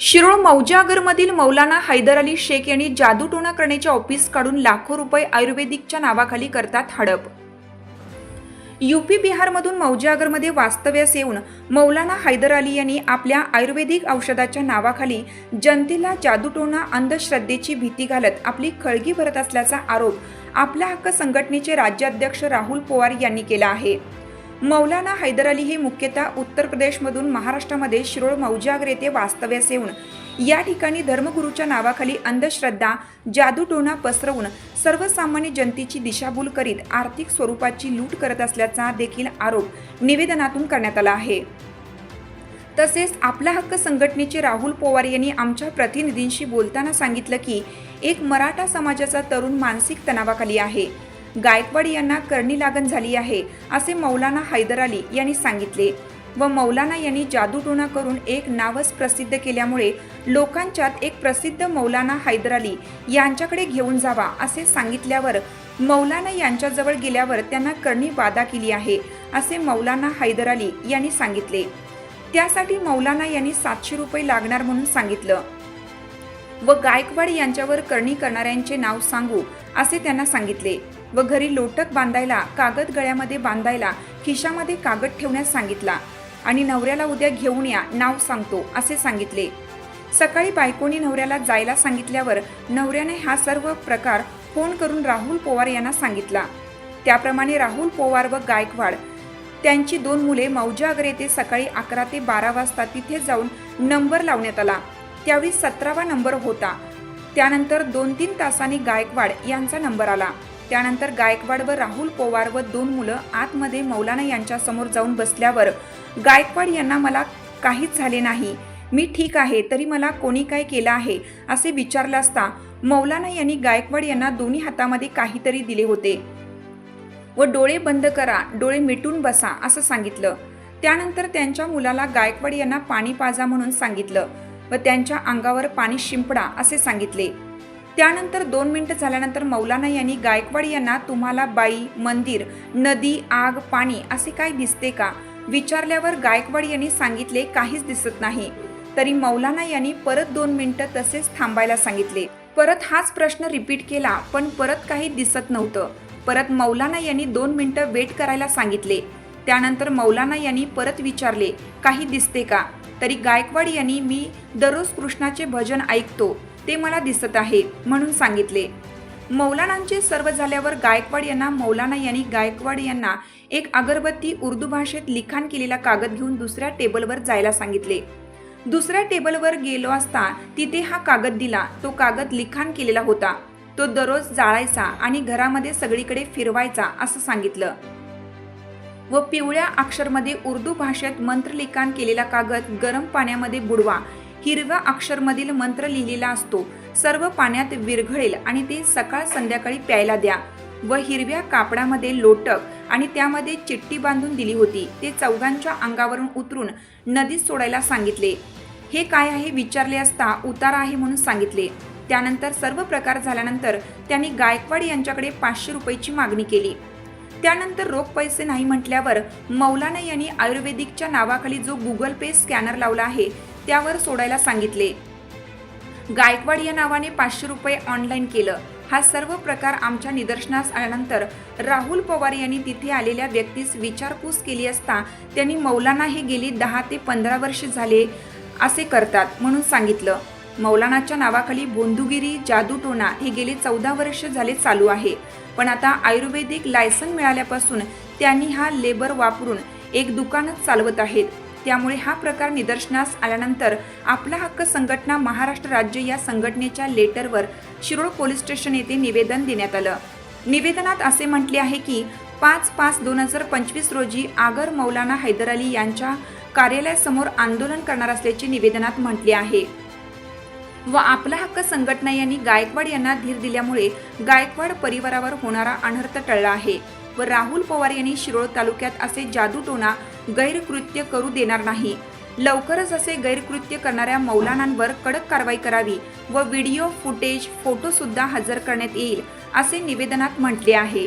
शिरोळ मौजागरमधील मौलाना हैदर अली शेख यांनी जादूटोणा करण्याचे ऑफिस काढून लाखो रुपये आयुर्वेदिकच्या नावाखाली करतात हडप. यूपी बिहारमधून मौजागरमध्ये वास्तव्यास येऊन मौलाना हैदर अली यांनी आपल्या आयुर्वेदिक औषधाच्या नावाखाली जनतेला जादूटोणा अंधश्रद्धेची भीती घालत आपली खळगी भरत असल्याचा आरोप आपल्या हक्क संघटनेचे राज्याध्यक्ष राहुल पवार यांनी केला आहे. मौलाना हैदर अली हे मुख्यतः उत्तर प्रदेशमधून महाराष्ट्रामध्ये शिरोळ मौजागर येथे वास्तव्यास येऊन या ठिकाणी धर्मगुरूच्या नावाखाली अंधश्रद्धा जादूटोणा पसरवून सर्वसामान्य जनतेची दिशाभूल करीत आर्थिक स्वरूपाची लूट करत असल्याचा देखील आरोप निवेदनातून करण्यात आला आहे. तसेच आपला हक्क संघटनेचे राहुल पवार यांनी आमच्या प्रतिनिधींशी बोलताना सांगितलं की एक मराठा समाजाचा तरुण मानसिक तणावाखाली आहे. गायकवाड यांना करणी लागण झाली आहे असे मौलाना हैदर अली यांनी सांगितले. व मौलाना यांनी जादूटोणा करून एक नावच प्रसिद्ध केल्यामुळे लोकांच्यात एक प्रसिद्ध मौलाना हैदर अली यांच्याकडे घेऊन जावा असे सांगितल्यावर मौलाना यांच्याजवळ गेल्यावर त्यांना करणी वादा केली आहे असे मौलाना हैदर अली यांनी सांगितले. त्यासाठी मौलाना यांनी सातशे रुपये लागणार म्हणून सांगितलं. व गायकवाड यांच्यावर करणी करणाऱ्यांचे नाव सांगू असे त्यांना सांगितले. व घरी लोटक बांधायला कागद गळ्यामध्ये बांधायला खिशामध्ये कागद ठेवण्यास सांगितला. आणि नवऱ्याला उद्या घेऊन या नाव सांगतो असे सांगितले. सकाळी बायकोनी नवऱ्याला जायला सांगितल्यावर नवऱ्याने हा सर्व प्रकार फोन करून राहुल पोवार यांना सांगितला. त्याप्रमाणे राहुल पोवार व गायकवाड त्यांची दोन मुले मौजागर येथे सकाळी अकरा ते बारा वाजता तिथे जाऊन नंबर लावण्यात आला. त्यावेळी सतरावा नंबर होता. त्यानंतर दोन तीन तासांनी गायकवाड यांचा नंबर आला. त्यानंतर गायकवाड व राहुल पोवार व दोन मुलं आतमध्ये मौलाना यांच्यासमोर जाऊन बसल्यावर गायकवाड यांना मला काहीच झाले नाही. मी ठीक आहे तरी मला कोणी काय केलं आहे? असे विचारलं असता मौलाना यांनी गायकवाड यांना दोन्ही हातामध्ये काहीतरी दिले होते. व डोळे बंद करा डोळे मिटून बसा असं सांगितलं. त्यानंतर त्यांच्या मुलाला गायकवाड यांना पाणी पाजा म्हणून सांगितलं व त्यांच्या अंगावर पाणी शिंपडा असे सांगितले. त्यानंतर दोन मिनिटं झाल्यानंतर मौलाना यांनी गायकवाड यांना तुम्हाला बाई मंदिर नदी आग पाणी असे काय दिसते का? विचारल्यावर गायकवाड यांनी सांगितले काहीच दिसत नाही. तरी मौलाना यांनी परत दोन मिनिटं तसेच थांबायला सांगितले. परत हाच प्रश्न रिपीट केला पण परत काही दिसत नव्हतं. परत मौलाना यांनी दोन मिनिटं वेट करायला सांगितले. त्यानंतर मौलाना यांनी परत विचारले काही दिसते का? तरी गायकवाड यांनी मी दररोज कृष्णाचे भजन ऐकतो. ते मला दिसत आहे म्हणून सांगितले. मौलानांचे सर्व झाल्यावर गायकवाड यांना मौलाना यांनी गायकवाड यांना एक अगरबत्ती उर्दू भाषेत लिखाण केलेला कागद घेऊन दुसऱ्या टेबलवर जायला सांगितले. दुसऱ्या टेबलवर गेलो असता तिथे हा कागद दिला. तो कागद लिखाण केलेला होता. तो दररोज जाळायचा आणि घरामध्ये सगळीकडे फिरवायचा असं सांगितलं. व पिवळ्या अक्षरमध्ये उर्दू भाषेत मंत्रलिखाण केलेला कागद गरम पाण्यामध्ये बुडवा हिरव्या अक्षरमधील मंत्र लिहिलेला असतो. सर्व पाण्यात विरघळेल आणि ते सकाळ संध्याकाळी प्यायला द्या. व हिरव्या कापडामध्ये लोटक आणि त्यामध्ये चिठ्ठी बांधून दिली होती. ते चौघांच्या अंगावरून उतरून नदीत सोडायला सांगितले. हे काय आहे विचारले असता उतारा आहे म्हणून सांगितले. त्यानंतर सर्व प्रकार झाल्यानंतर त्यांनी गायकवाड यांच्याकडे पाचशे रुपयाची मागणी केली. त्यानंतर रोख पैसे नाही म्हटल्यावर मौलाना यांनी आयुर्वेदिकच्या नावाखाली जो गुगल पे स्कॅनर लावला आहे त्यावर सोडायला सांगितले. गायकवाड या नावाने पाचशे रुपये ऑनलाईन केलं. हा सर्व प्रकार आमच्या निदर्शनास आल्यानंतर राहुल पवार यांनी तिथे आलेल्या व्यक्तीस विचारपूस केली असता त्यांनी मौलाना हे गेली दहा ते पंधरा वर्ष झाले असे करतात म्हणून सांगितलं. मौलानाच्या नावाखाली बोंदुगिरी जादूटोणा हे गेले चौदा वर्ष झाले चालू आहे. पण आता आयुर्वेदिक लायसन मिळाल्यापासून त्यांनी हा लेबर वापरून एक दुकानच चालवत आहेत. त्यामुळे हा प्रकार निदर्शनास आल्यानंतर आपला हक्क संघटना महाराष्ट्र राज्य या संघटनेच्या लेटरवर शिरोळ पोलीस स्टेशन येथे निवेदन देण्यात आलं. निवेदनात असे म्हटले आहे की पाच पाच दोन हजार पंचवीस रोजी आगर मौलाना हैदर अली यांच्या कार्यालयासमोर आंदोलन करणार असल्याचे निवेदनात म्हटले आहे. व आपला हक्क संघटना यांनी गायकवाड यांना धीर दिल्यामुळे गायकवाड परिवारावर होणारा अनर्थ टळला आहे. व राहुल पवार यांनी शिरोळ तालुक्यात असे जादूटोणा गैरकृत्य करू देणार नाही. लवकरच असे गैरकृत्य करणाऱ्या मौलानांवर कडक कारवाई करावी व व्हिडिओ फुटेज फोटोसुद्धा हजर करण्यात येईल असे निवेदनात म्हटले आहे.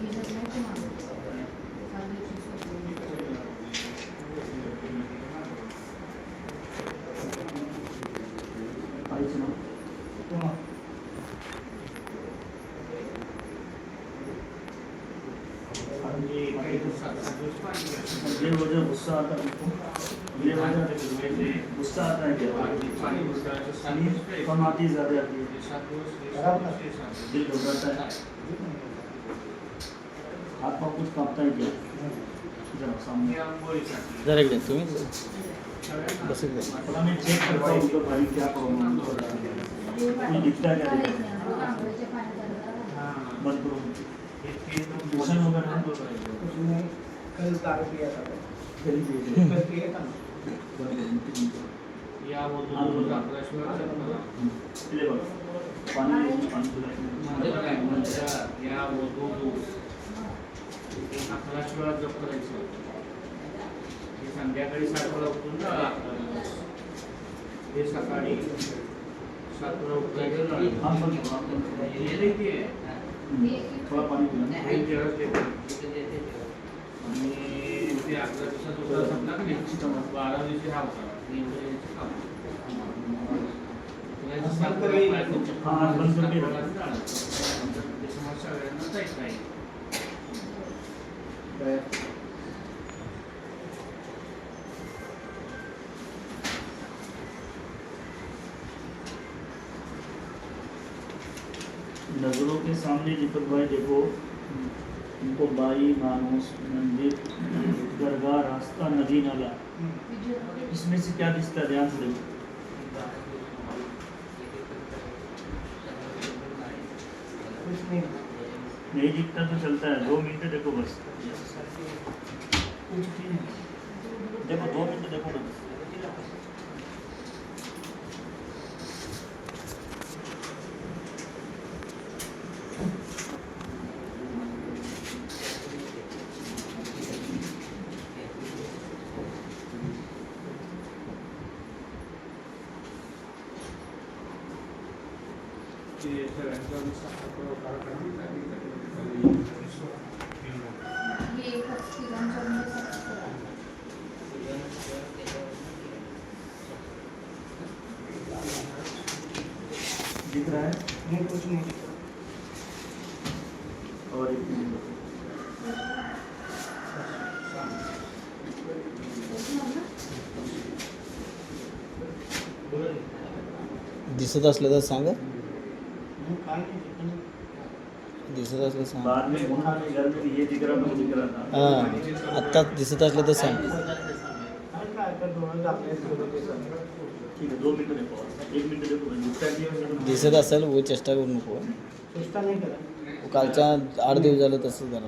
वजह गुस्सा आता है. उसको ये वजह गुस्सा आता है क्या पानी कम आती है ज़्यादा आती है दिल घबराता है हाथ पाँव कुछ कांपता है क्या जरा सामने जरा इकडे तुम्ही बस इकडे थोड़ा मैं चेक करता हूँ तो भाई क्या प्रॉब्लम कुछ दिखता है क्या बंद करो मोशन वगैरह है उसने कल दारू पिया था जल्दी दे कल पिया था ना ले बघ पाणी पाणी संध्याकाळी सात वाजता उठून जा आपल्याला. हे सकाळी सात वाजता उठायचं हम बंद करो हम बंद करो हे देखीए, थोड़ा पानी नज़रों के सामने दीपक भाई देखो उनको बाई मानूस मंदिर दरगाह रास्ता नदी नाला। इसमें से क्या दिखता ध्यान से देखो। नहीं। दिखता तो चलता है। दो मिनट देखो बस। देखो दो मिनट देखो ना। दिख रहा है नहीं कुछ नहीं और एक दिसत असलं तर सांगा. दिसत असलं सांग. हां आत्ताच दिसत असलं तर सांग? दिसत असेल वो चेष्टा करू नको. चेष्टा नाही करा. कालच्या आठ दिवस झालं तसंच झालं